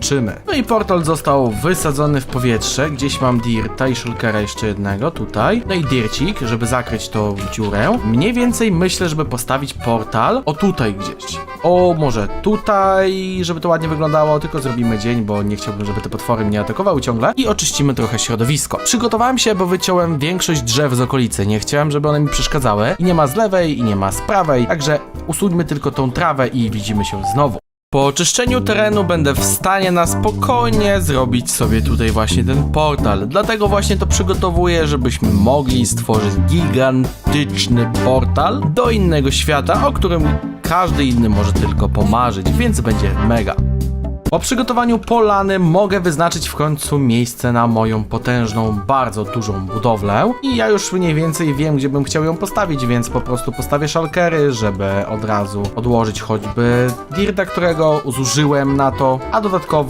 kończymy. No i portal został wysadzony w powietrze. Gdzieś mam dirta i shulkera jeszcze jednego tutaj. No i dircik, żeby zakryć tą dziurę. Mniej więcej myślę, żeby postawić portal o tutaj gdzieś. O, może tutaj, żeby to ładnie wyglądało, tylko zrobimy dzień, bo nie chciałbym, żeby te potwory mnie atakowały ciągle. I oczyścimy trochę środowisko. Przygotowałem się, bo wyciąłem większość drzew z okolicy. Nie chciałem, żeby one mi przeszkadzały. I nie ma z lewej, i nie ma z prawej. Także usuńmy tylko tą trawę i widzimy się znowu. Po oczyszczeniu terenu będę w stanie na spokojnie zrobić sobie tutaj właśnie ten portal. Dlatego właśnie to przygotowuję, żebyśmy mogli stworzyć gigantyczny portal do innego świata, o którym każdy inny może tylko pomarzyć, więc będzie mega. Po przygotowaniu polany mogę wyznaczyć w końcu miejsce na moją potężną, bardzo dużą budowlę. I ja już mniej więcej wiem, gdzie bym chciał ją postawić, więc po prostu postawię szalkery, żeby od razu odłożyć choćby dirta, którego zużyłem na to, a dodatkowo